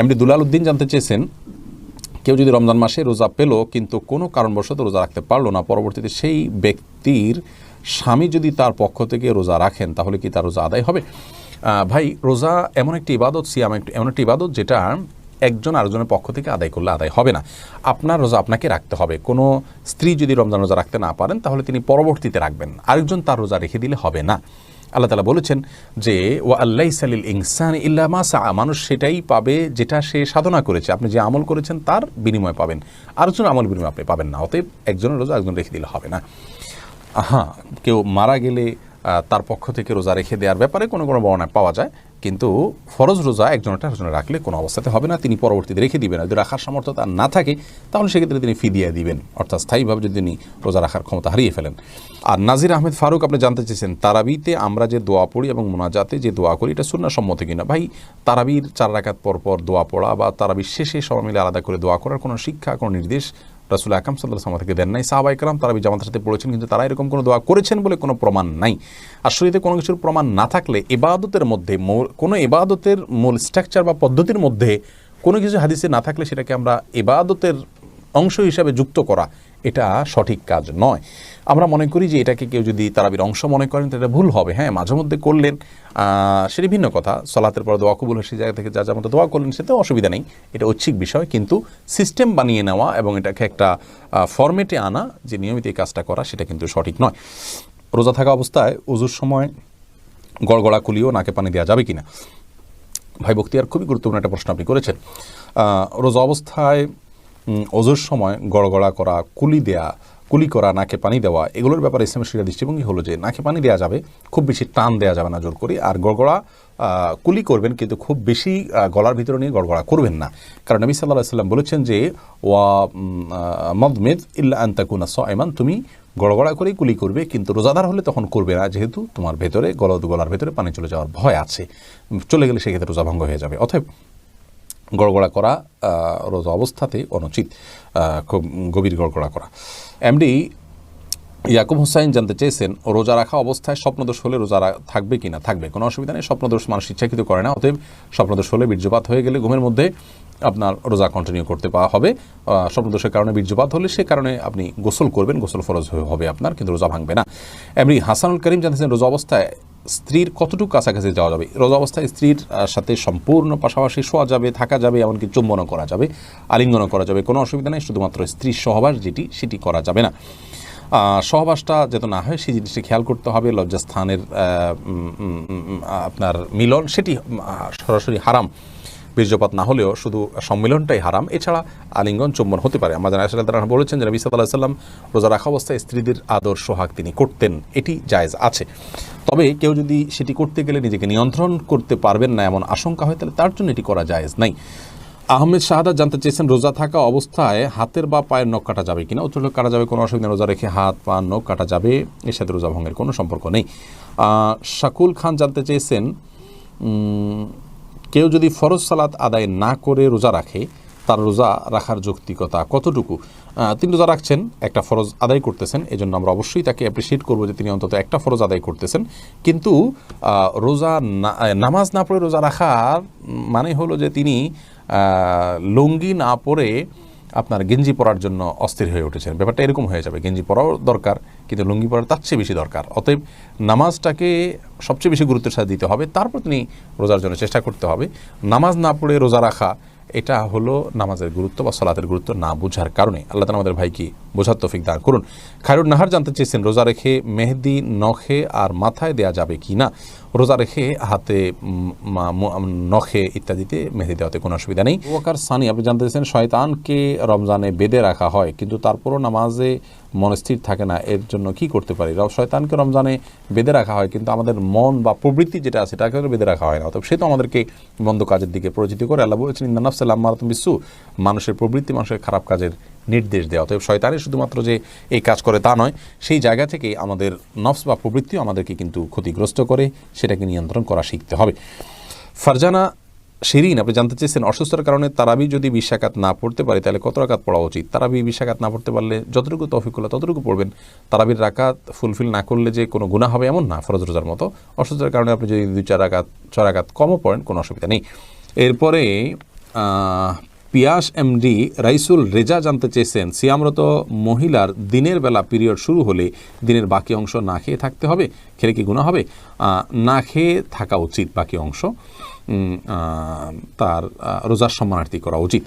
MD দুলাল উদ্দিন জানতে চেয়েছেন, কেউ যদি রমজান মাসে রোজা পেল, কিন্তু কোনো কারণবশত রোজা রাখতে পারল না। পরবর্তীতে সেই ব্যক্তির স্বামী যদি তার পক্ষ থেকে রোজা রাখেন, তাহলে কি তার রোজা আদায় হবে? ভাই, রোজা এমন একটি ইবাদত, সিয়াম এমন একটি ইবাদত যেটা একজন আরেকজনের পক্ষ থেকে আদায় করলে আদায় হবে না। আপনার রোজা আপনাকে রাখতে হবে। কোনো স্ত্রী যদি রমজান রোজা রাখতে না পারেন, তাহলে তিনি পরবর্তীতে রাখবেন আরেকজন তার রোজা রেখে দিলে হবে না। আল্লাহ তালা বলেছেন যে ও আল্লাহ সালিল ইনসান ইল্লা মা সা মানুষ সেটাই পাবে যেটা সে সাধনা করেছে। আপনি যে আমল করেছেন তার বিনিময় পাবেন। আর আরেকজন আমল বিনিময় আপনি পাবেন না। অতএব একজনের রোজা একজন রেখে দিলে হবে না। হ্যাঁ কেউ মারা গেলে তার পক্ষ থেকে রোজা রেখে দেওয়ার ব্যাপারে কোনো কোনো বর্ণায় পাওয়া যায়। কিন্তু ফরজ রোজা একজনটা একজনে রাখলে কোনো অবস্থাতে হবে না, তিনি পরবর্তীতে রেখে দিবেন। যদি রাখার সামর্থ্য তার না থাকে, তাহলে সেক্ষেত্রে তিনি ফিদিয়া দিবেন। অর্থাৎ স্থায়ীভাবে যদি তিনি রোজা রাখার ক্ষমতা হারিয়ে ফেলেন। আর নাজির আহমেদ ফারুক, আপনি জানতে চেয়েছেন, তারাবিতে আমরা যে দোয়া পড়ি এবং মোনাজাতে যে দোয়া করি, এটা সুন্না সম্মত কিনা? ভাই, তারাবির চার রাকাত পর পর দোয়া পড়া বা তারাবির শেষে সবাই মিলে আলাদা করে দোয়া করার কোনো শিক্ষা, কোনো নির্দেশ রাসুল আকাম সাল্লাহ থেকে দেন নাই। সাহাবাই কালাম তারা জামাতের সাথে পড়েছেন, কিন্তু তারা এরকম কোনো দোয়া করেছেন বলে কোনো প্রমাণ নাই। শরীরে কোনো কিছুর প্রমাণ না থাকলে এবাদতের মধ্যে কোনো এবাদতের মূল স্ট্রাকচার বা পদ্ধতির মধ্যে কোনো কিছু হাদিসে না থাকলে সেটাকে আমরা এবাদতের অংশ হিসাবে যুক্ত করা এটা সঠিক কাজ নয়। আমরা মনে করি যে এটাকে কেউ যদি তারাবির অংশ মনে করেন তো এটা ভুল হবে। হ্যাঁ মাঝে মধ্যে করলেন সেটি ভিন্ন কথা। সলাতের পর দোয়া কবুল সেই জায়গা থেকে যা যা মতো দোয়া করলেন সেটাও অসুবিধা নেই। এটা ঐচ্ছিক বিষয়, কিন্তু সিস্টেম বানিয়ে নেওয়া এবং এটাকে একটা ফরম্যাটে আনা, যে নিয়মিত এই কাজটা করা, সেটা কিন্তু সঠিক নয়। রোজা থাকা অবস্থায় উজুর সময় গড়গড়া কুলিও নাকে পানি দেওয়া যাবে কিনা? ভাই বক্তিয়ার, খুবই গুরুত্বপূর্ণ একটা প্রশ্ন আপনি করেছেন। রোজা অবস্থায় অজুর সময় গড়গড়া করা, কুলি দেয়া, কুলি করা, নাকে পানি দেওয়া, এগুলোর ব্যাপারে ইসলামের শিরা দৃষ্টিভঙ্গি হলো যে নাকে পানি দেওয়া যাবে, খুব বেশি টান দেওয়া যাবে না জোর করে, আর গড়গড়া কুলি করবেন কিন্তু খুব বেশি গলার ভিতরে নিয়ে গড়গড়া করবেন না। কারণ নবী সাল্লাহ সাল্লাম বলেছেন যে, ওয়া মদমেদ ইল্লা আন্তাকুনা সয়মান তুমি গড়গড়া করেই কুলি করবে, কিন্তু রোজাদার হলে তখন করবে না, যেহেতু তোমার ভেতরে, গল, গলার ভেতরে পানি চলে যাওয়ার ভয় আছে। চলে গেলে সেক্ষেত্রে রোজা ভঙ্গ হয়ে যাবে। অতএব গড়গড়া করা রোজা অবস্থাতে অনুচিত খুব গভীর গড়গড়া করা। এমডি ইয়াকুব হুসাইন জানতে চেয়েছেন, রোজা রাখা অবস্থায় স্বপ্নদোষ হলে রোজা থাকবে কি না? থাকবে, কোনো অসুবিধা নেই, স্বপ্নদোষ মানুষ ইচ্ছাকৃত করে না, অতএব স্বপ্নদোষ হলে বীর্যপাত হয়ে গেলে ঘুমের মধ্যে আপনার রোজা কন্টিনিউ করতে পাওয়া হবে। স্বপ্নদোষের কারণে বীর্যপাত হলে সে কারণে আপনি গোসল করবেন, গোসল ফরজ হবে আপনার, কিন্তু রোজা ভাঙবে না। এমনি হাসানুল করিম জানতেছেন রোজা অবস্থায় স্ত্রীর কতটুকু কাছাকাছি যাওয়া যাবে? রোজা অবস্থায় স্ত্রীর সাথে সম্পূর্ণ পাশাপাশি শোয়া যাবে, থাকা যাবে, এমনকি চুম্বনও করা যাবে, আলিঙ্গনও করা যাবে। কোনো অসুবিধা নেই, শুধুমাত্র স্ত্রীর সহবাস যেটি, সেটি করা যাবে না। সহবাসটা যাতে না হয়, সেই জিনিসটি খেয়াল করতে হবে। লজ্জাস্থানের আপনার মিলন, সেটি সরাসরি হারাম। বীর্যপাত না হলেও শুধু সম্মিলনটাই হারাম, এছাড়া আলিঙ্গন চুম্বন হতে পারে। আমাদের আয়সা তারা বলেছেন যে নবী সাল্লাহ সাল্লাম রোজা রাখা অবস্থায় স্ত্রীদের আদর, সোহাগ তিনি করতেন। এটি জায়েজ আছে। তবে কেউ যদি সেটি করতে গেলে নিজেকে নিয়ন্ত্রণ করতে পারবেন না এমন আশঙ্কা হয়, তাহলে তার জন্য এটি করা জায়েজ নাই। আহমেদ শাহাদাত জানতে চেয়েছেন, রোজা থাকা অবস্থায় হাতের বা পায়ের নখ কাটা যাবে কিনা? উত্তর কাটা যাবে, কোনো অসুবিধা। রোজা রেখে হাত পা নখ কাটা যাবে, এর সাথে রোজা ভঙ্গের কোনো সম্পর্ক নেই। শাকুল খান জানতে চেয়েছেন কেউ যদি ফরজ সালাত আদায় না করে রোজা রাখে, তার রোজা রাখার যৌক্তিকতা কতটুকু? তিনি রোজা রাখছেন, একটা ফরজ আদায় করতেছেন এই জন্য আমরা অবশ্যই তাকে অ্যাপ্রিসিয়েট করব যে তিনি অন্তত একটা ফরজ আদায় করতেছেন। কিন্তু রোজা নামাজ না পড়ে রোজা রাখার মানে হলো যে তিনি লুঙ্গি না পরে আপনার গেঞ্জি পরার জন্য অস্থির হয়ে উঠেছেন। ব্যাপারটা এরকম হয়ে যাবে। গেঞ্জি পরাও দরকার, কিন্তু লুঙ্গি পরা তার চেয়ে বেশি দরকার। অতএব নামাজটাকে সবচেয়ে বেশি গুরুত্বের সাথে দিতে হবে। তারপর তিনি রোজার জন্য চেষ্টা করতে হবে। নামাজ না পড়ে রোজা রাখা, এটা হলো নামাজের গুরুত্ব বা সলাতের গুরুত্ব না বোঝার কারণে। আল্লাহ তালা আমাদের ভাইকে বোঝার তৌফিক দান করুন। খায়রুল নাহার জানতে চেয়েছেন, রোজা রেখে মেহেদি, নখে আর মাথায় দেয়া যাবে কি না? রোজা রেখে হাতে নখে ইত্যাদিতে মেহেদি দেওয়াতে কোনো অসুবিধা নেই। ওয়াকার সানি, আপনি জানতে চেয়েছেন শয়তানকে রমজানে বেঁধে রাখা হয়, কিন্তু তারপরও নামাজে মনস্থির থাকে না, এর জন্য কি করতে পারি? শয়তানকে রমজানে বেঁধে রাখা হয়, কিন্তু আমাদের মন বা প্রবৃত্তি যেটা আছে, সেটাকে বেঁধে রাখা হয় না। অতএব সে তো আমাদেরকে মন্দ কাজের দিকে পরিচিত করে, আল্লাহ বলেছেন ইন্দানাফসাল্লাহ মারাতুম বিশ্বু মানুষের প্রবৃত্তি, মানুষের খারাপ কাজের নির্দেশ দেওয়া অতএব শয়তানের শুধুমাত্র যে এই কাজ করে তা নয়, সেই জায়গা থেকে আমাদের নফস বা প্রবৃত্তিও আমাদেরকে কিন্তু ক্ষতিগ্রস্ত করে, সেটাকে নিয়ন্ত্রণ করা শিখতে হবে। ফারজানা শিরিন, আপনি জানতে চেয়েছেন, অসুস্থতার কারণে তারাবি যদি বিশাকাত না পড়তে পারে, তাহলে কত রাকাত পড়া উচিত? তারাবি বিশাকাত না পড়তে পারলে যতটুকু তৌফিকুল্লাহ ততটুকু পড়বেন। তারাবির রাকাত ফুলফিল না করলে যে কোনো গুণা হবে এমন না, ফরজ রোজার মতো। অসুস্থতার কারণে আপনি যদি দুই, চার রাকাত, ছয় রাকাত কমও পড়েন, কোনো অসুবিধা নেই। এরপরে পিয়াস এমডি রাইসুল রেজা জানতে চেয়েছেন, সিয়ামরত মহিলার দিনের বেলা পিরিয়ড শুরু হলে দিনের বাকি অংশ না খেয়ে থাকতে হবে? খেলে কি গুণা হবে? না খেয়ে থাকা উচিত, বাকি অংশ তার রোজার সম্মানার্থী করা উচিত।